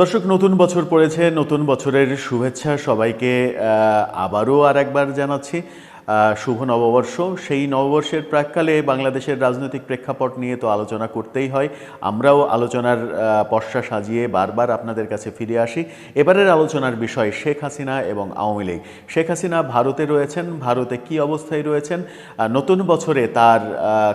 দর্শক নতুন বছর পড়েছে নতুন বছরের শুভেচ্ছা সবাইকে আবারও আর একবার জানাচ্ছি। শুভ নববর্ষ। সেই নববর্ষের প্রাককালে বাংলাদেশের রাজনৈতিক প্রেক্ষাপট নিয়ে তো আলোচনা করতেই হয়। আমরাও আলোচনার পর্ষা সাজিয়ে বারবার আপনাদের কাছে ফিরে আসি। এবারের আলোচনার বিষয় শেখ হাসিনা এবং আওয়ামী লীগ। শেখ হাসিনা ভারতে রয়েছেন, ভারতে কি অবস্থায় রয়েছেন নতুন বছরে তার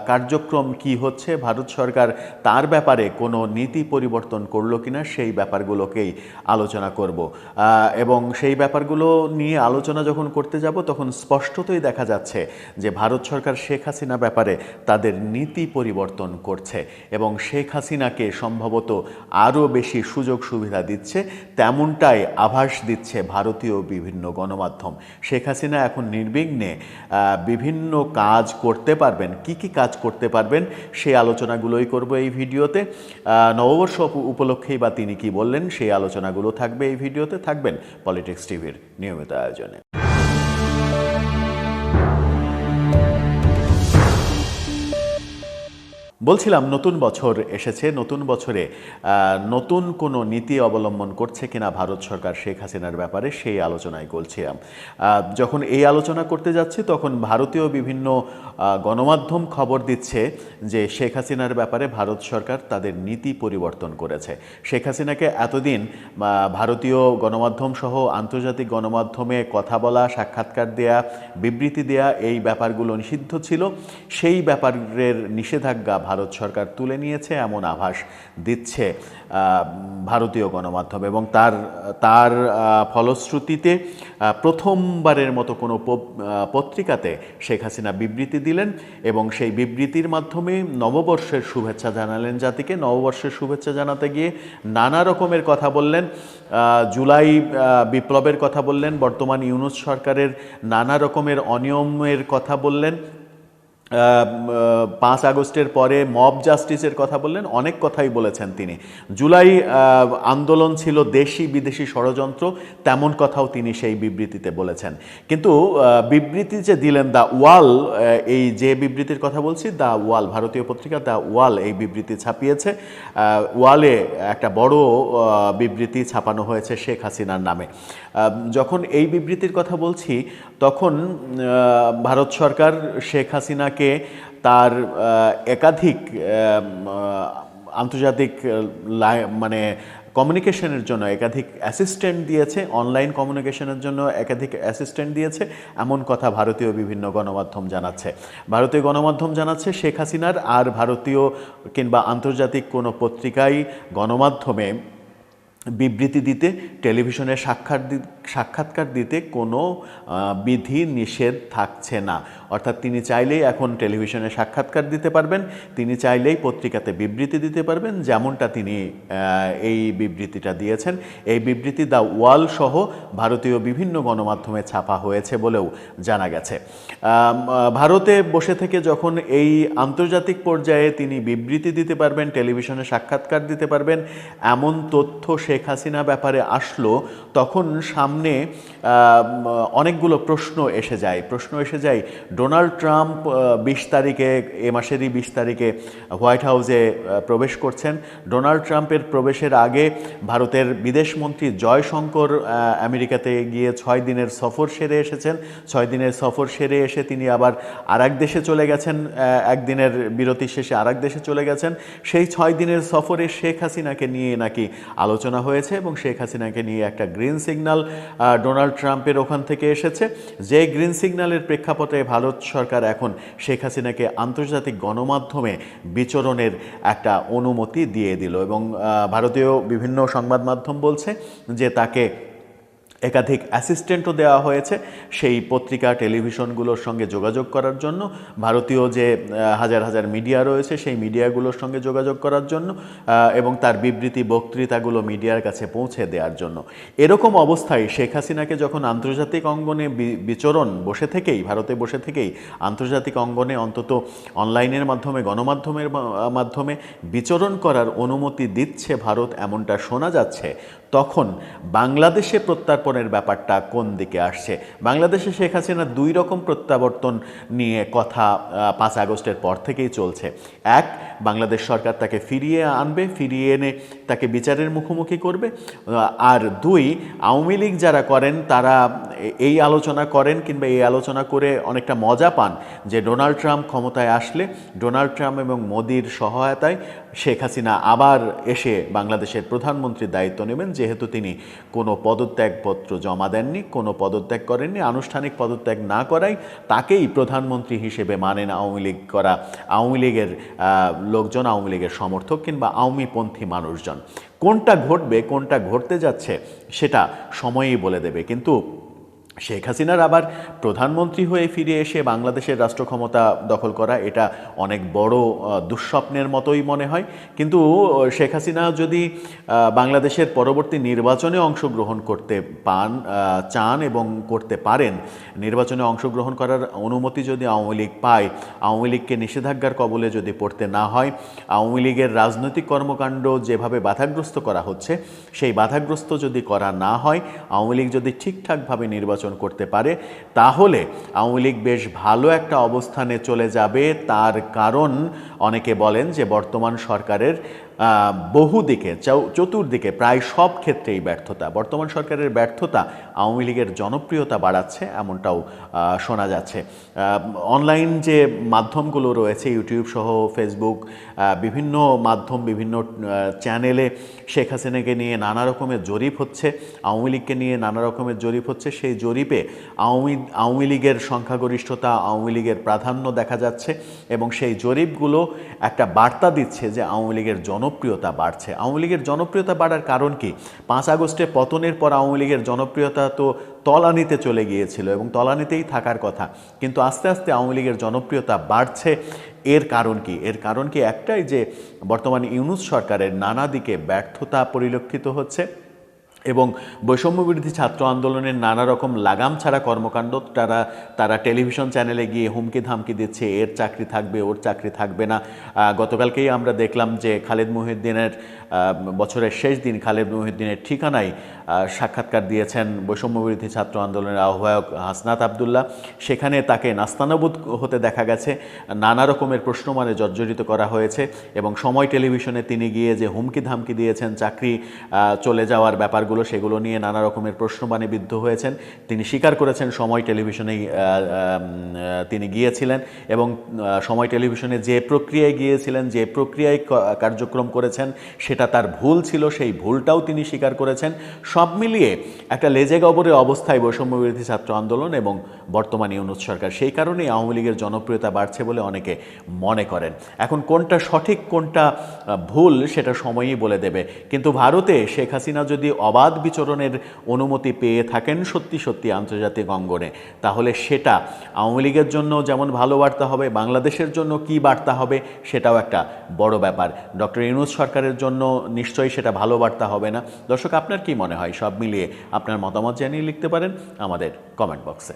কার্যক্রম কি হচ্ছে, ভারত সরকার তার ব্যাপারে কোনো নীতি পরিবর্তন করল কিনা, সেই ব্যাপারগুলোকেই আলোচনা করব। এবং সেই ব্যাপারগুলো নিয়ে আলোচনা যখন করতে যাব, তখন স্পষ্টতই দেখা যাচ্ছে যে ভারত সরকার শেখ হাসিনা ব্যাপারে তাদের নীতি পরিবর্তন করছে এবং শেখ হাসিনাকে সম্ভবত আরও বেশি সুযোগ সুবিধা দিচ্ছে, তেমনটাই আভাস দিচ্ছে ভারতীয় বিভিন্ন গণমাধ্যম। শেখ হাসিনা এখন নির্বিঘ্নে বিভিন্ন কাজ করতে পারবেন। কি কি কাজ করতে পারবেন সেই আলোচনাগুলোই করব এই ভিডিওতে। নববর্ষ উপলক্ষেই বা তিনি কি বললেন সেই আলোচনাগুলো থাকবে এই ভিডিওতে। থাকবেন পলিটিক্স টিভির নিয়মিত আয়োজনে। বলছিলাম নতুন বছর এসেছে নতুন বছরে নতুন কোনো নীতি অবলম্বন করছে কিনা ভারত সরকার শেখ হাসিনার ব্যাপারে সেই আলোচনায় আহ, যখন এই আলোচনা করতে যাচ্ছি তখন ভারতীয় বিভিন্ন গণমাধ্যম খবর দিচ্ছে যে শেখ হাসিনার ব্যাপারে ভারত সরকার তাদের নীতি পরিবর্তন করেছে। শেখ হাসিনাকে এতদিন ভারতীয় গণমাধ্যম সহ আন্তর্জাতিক গণমাধ্যমে কথা বলা সাক্ষাৎকার দেয়া বিবৃতি দেয়া এই ব্যাপারগুলো নিষিদ্ধ ছিল। সেই ব্যাপারের নিষেধাজ্ঞা ভারত সরকার তুলে নিয়েছে, এমন আভাস দিচ্ছে ভারতীয় গণমাধ্যম। এবং তার তার ফলশ্রুতিতে প্রথমবারের মতো কোনো পত্রিকাতে শেখ হাসিনা বিবৃতি দিলেন এবং সেই বিবৃতির মাধ্যমে নববর্ষের শুভেচ্ছা জানালেন জাতিকে। নববর্ষের শুভেচ্ছা জানাতে গিয়ে নানা রকমের কথা বললেন জুলাই বিপ্লবের কথা বললেন, বর্তমান ইউনুস সরকারের নানা রকমের অনিয়মের কথা বললেন পাঁচ আগস্টের পরে মব জাস্টিসের কথা বললেন, অনেক কথাই বলেছেন তিনি। জুলাই আন্দোলন ছিল দেশি বিদেশি ষড়যন্ত্র, তেমন কথাও তিনি সেই বিবৃতিতে বলেছেন। কিন্তু বিবৃতি যে দিলেন, দ্য ওয়াল এই যে বিবৃতির কথা বলছি, দ্য ওয়াল, ভারতীয় পত্রিকা দ্য ওয়াল এই বিবৃতি ছাপিয়েছে। ওয়ালে একটা বড় বিবৃতি ছাপানো হয়েছে শেখ হাসিনার নামে। যখন এই বিবৃতির কথা বলছি তখন ভারত সরকার শেখ হাসিনাকে তার একাধিক আন্তর্জাতিক মানে কমিউনিকেশনের জন্য একাধিক অ্যাসিস্ট্যান্ট দিয়েছে, অনলাইন কমিউনিকেশনের জন্য একাধিক অ্যাসিস্ট্যান্ট দিয়েছে, এমন কথা ভারতীয় বিভিন্ন গণমাধ্যম জানাচ্ছে। ভারতীয় গণমাধ্যম জানাচ্ছে শেখ হাসিনার আর ভারতীয় কিংবা আন্তর্জাতিক কোনো পত্রিকায় গণমাধ্যমে বিবৃতি দিতে, টেলিভিশনে সাক্ষাৎ সাক্ষাৎকার দিতে কোনো বিধি নিষেধ থাকছে না। অর্থাৎ তিনি চাইলেই এখন টেলিভিশনে সাক্ষাৎকার দিতে পারবেন, তিনি চাইলেই পত্রিকাতে বিবৃতি দিতে পারবেন, যেমনটা তিনি এই বিবৃতিটা দিয়েছেন। এই বিবৃতি দ্য ওয়াল সহ ভারতীয় বিভিন্ন গণমাধ্যমে ছাপা হয়েছে বলেও জানা গেছে। ভারতে বসে থেকে যখন এই আন্তর্জাতিক পর্যায়ে তিনি বিবৃতি দিতে পারবেন, টেলিভিশনে সাক্ষাৎকার দিতে পারবেন, এমন তথ্য শেখ হাসিনা ব্যাপারে আসলো, তখন সামনে অনেকগুলো প্রশ্ন এসে যায়। প্রশ্ন এসে যায়, ডোনাল্ড ট্রাম্প বিশ তারিখে, এ মাসেরই বিশ তারিখে হোয়াইট হাউসে প্রবেশ করছেন। ডোনাল্ড ট্রাম্পের প্রবেশের আগে ভারতের বিদেশমন্ত্রী জয়শঙ্কর আমেরিকাতে গিয়ে ছয় দিনের সফর সেরে এসেছেন। ছয় দিনের সফর সেরে এসে তিনি আবার আরেক দেশে চলে গেছেন একদিনের বিরতি শেষে আরেক দেশে চলে গেছেন। সেই ছয় দিনের সফরে শেখ হাসিনাকে নিয়ে নাকি আলোচনা হয়েছে এবং শেখ হাসিনাকে নিয়ে একটা গ্রিন সিগন্যাল ডোনাল্ড ট্রাম্পের ওখান থেকে এসেছে। যে গ্রিন সিগন্যালের প্রেক্ষাপটে ভারত সরকার এখন শেখ হাসিনাকে আন্তর্জাতিক গণমাধ্যমে বিচরণের একটা অনুমতি দিয়ে দিল এবং ভারতীয় বিভিন্ন সংবাদ মাধ্যম বলছে যে তাকে একাধিক অ্যাসিস্ট্যান্টও দেওয়া হয়েছে। সেই পত্রিকা, টেলিভিশনগুলোর সঙ্গে যোগাযোগ করার জন্য, ভারতীয় যে হাজার হাজার মিডিয়া রয়েছে, সেই মিডিয়াগুলোর সঙ্গে যোগাযোগ করার জন্য এবং তার বিবৃতি, বক্তৃতাগুলো মিডিয়ার কাছে পৌঁছে দেওয়ার জন্য। এরকম অবস্থায় শেখ হাসিনাকে যখন আন্তর্জাতিক অঙ্গনে বিচরণ বসে থেকেই, ভারতে বসে থেকেই আন্তর্জাতিক অঙ্গনে অন্তত অনলাইনের মাধ্যমে, গণমাধ্যমের মাধ্যমে বিচরণ করার অনুমতি দিচ্ছে ভারত, এমনটা শোনা যাচ্ছে, তখন বাংলাদেশে প্রত্যার্পণ প্রত্যর্পণের ব্যাপারটা কোন দিকে আসছে? বাংলাদেশে শেখ হাসিনা দুই রকম প্রত্যাবর্তন নিয়ে কথা পাঁচ আগস্টের পর থেকেই চলছে। এক, বাংলাদেশ সরকার তাকে ফিরিয়ে আনবে, ফিরিয়ে এনে তাকে বিচারের মুখোমুখি করবে। আর দুই, আওয়ামী লীগ যারা করেন, তারা এই আলোচনা করেন কিংবা এই আলোচনা করে অনেকটা মজা পান যে ডোনাল্ড ট্রাম্প ক্ষমতায় আসলে, ডোনাল্ড ট্রাম্প এবং মোদির সহায়তায় শেখ হাসিনা আবার এসে বাংলাদেশের প্রধানমন্ত্রীর দায়িত্ব নেবেন, যেহেতু তিনি কোনো পদত্যাগপত্র জমা দেননি, কোনো পদত্যাগ করেননি, আনুষ্ঠানিক পদত্যাগ না করাই তাকেই প্রধানমন্ত্রী হিসেবে মানেন আওয়ামী লীগ করা, আওয়ামী লীগের লোকজন, আওয়ামী লীগের সমর্থক কিংবা আওয়ামীপন্থী মানুষজন। কোনটা ঘটবে, কোনটা ঘটতে যাচ্ছে, সেটা সময়ই বলে দেবে। কিন্তু শেখ হাসিনার আবার প্রধানমন্ত্রী হয়ে ফিরে এসে বাংলাদেশের রাষ্ট্র ক্ষমতা দখল করা, এটা অনেক বড় দুঃস্বপ্নের মতোই মনে হয়। কিন্তু শেখ হাসিনা যদি বাংলাদেশের পরবর্তী নির্বাচনে অংশগ্রহণ করতে পান চান এবং করতে পারেন, নির্বাচনে অংশগ্রহণ করার অনুমতি যদি আওয়ামী লীগ পায়, আওয়ামী লীগকে নিষেধাজ্ঞার কবলে যদি পড়তে না হয়, আওয়ামী লীগের রাজনৈতিক কর্মকাণ্ড যেভাবে বাধাগ্রস্ত করা হচ্ছে, সেই বাধাগ্রস্ত যদি করা না হয়, আওয়ামী লীগ যদি ঠিকঠাকভাবে নির্বাচন করতে পারে, তাহলে আওয়ামী লীগ বেশ ভালো একটা অবস্থানে চলে যাবে। তার কারণ অনেকে বলেন যে বর্তমান সরকারের বহু দিকে চতুর্দিকে, প্রায় সব ক্ষেত্রেই ব্যর্থতা। বর্তমান সরকারের ব্যর্থতা আওয়ামী লীগের জনপ্রিয়তা বাড়াচ্ছে, এমনটাও শোনা যাচ্ছে। অনলাইন যে মাধ্যমগুলো রয়েছে ইউটিউব সহ ফেসবুক বিভিন্ন মাধ্যম, বিভিন্ন চ্যানেলে শেখ হাসিনাকে নিয়ে নানা রকমের জরিপ হচ্ছে, আওয়ামী লীগকে নিয়ে নানা রকমের জরিপ হচ্ছে। সেই জরিপে আওয়ামী আওয়ামী লীগের সংখ্যাগরিষ্ঠতা, আওয়ামী লীগের প্রাধান্য দেখা যাচ্ছে এবং সেই জরিপগুলো একটা বার্তা দিচ্ছে যে আওয়ামী লীগের জনপ্রিয়তা বাড়ছে। আওয়ামী লীগের জনপ্রিয়তা বাড়ার কারণ কি? পাঁচ আগস্টে পতনের পর আওয়ামী লীগের জনপ্রিয়তা তো তলানিতে চলে গিয়েছিল এবং তলানিতেই থাকার কথা। কিন্তু আস্তে আস্তে আওয়ামী লীগের জনপ্রিয়তা বাড়ছে। এর কারণ কি? এর কারণ কি একটাই যে বর্তমান ইউনুস সরকারের নানা দিকে ব্যর্থতা পরিলক্ষিত হচ্ছে। এবং বৈষম্যবিরোধী ছাত্র আন্দোলনের নানা রকম লাগাম ছাড়া কর্মকাণ্ড তারা তারা টেলিভিশন চ্যানেলে গিয়ে হুমকি ধামকি দিচ্ছে, এর চাকরি থাকবে, ওর চাকরি থাকবে না। গতকালকেই আমরা দেখলাম যে খালেদ মহিউদ্দিনের বছরের শেষ দিন খালেদ মহিউদ্দিনের ঠিকানায় সাক্ষাৎকার দিয়েছেন বৈষম্যবিরোধী ছাত্র আন্দোলনের আহ্বায়ক হাসনাত আবদুল্লাহ। সেখানে তাকে নাস্তানাবুদ হতে দেখা গেছে। নানা রকমের প্রশ্ন মানে জর্জরিত করা হয়েছে এবং সময় টেলিভিশনে তিনি গিয়ে যে হুমকি ধামকি দিয়েছেন, চাকরি চলে যাওয়ার ব্যাপারগুলো সেগুলো নিয়ে নানা রকমের প্রশ্নবাণে বিদ্ধ হয়েছেন। তিনি স্বীকার করেছেন সময় টেলিভিশনেই তিনি গিয়েছিলেন এবং সময় টেলিভিশনে যে প্রক্রিয়ায় গিয়েছিলেন, যে প্রক্রিয়ায় কার্যক্রম করেছেন, সেটা তার ভুল ছিল, সেই ভুলটাও তিনি স্বীকার করেছেন। সব মিলিয়ে একটা লেজে গবরের অবস্থায় বৈষম্যবিরোধী ছাত্র আন্দোলন এবং বর্তমান ইউনুস সরকার, সেই কারণেই আওয়ামী লীগের জনপ্রিয়তা বাড়ছে বলে অনেকে মনে করেন। এখন কোনটা সঠিক, কোনটা ভুল, সেটা সময়ই বলে দেবে। কিন্তু ভারতে শেখ হাসিনা যদি অবাধ বিচরণের অনুমতি পেয়ে থাকেন সত্যি সত্যি আন্তর্জাতিক অঙ্গনে। তাহলে সেটা আওয়ামী লীগের জন্য যেমন ভালো বার্তা হবে, বাংলাদেশের জন্য কি বার্তা হবে সেটাও একটা বড় ব্যাপার। ডক্টর ইউনুস সরকারের জন্য নিশ্চয়ই সেটা ভালো বার্তা হবে না। দর্শক, আপনার কি মনে হয়? সব মিলিয়ে আপনার মতামত জানিয়ে লিখতে পারেন আমাদের কমেন্ট বক্সে।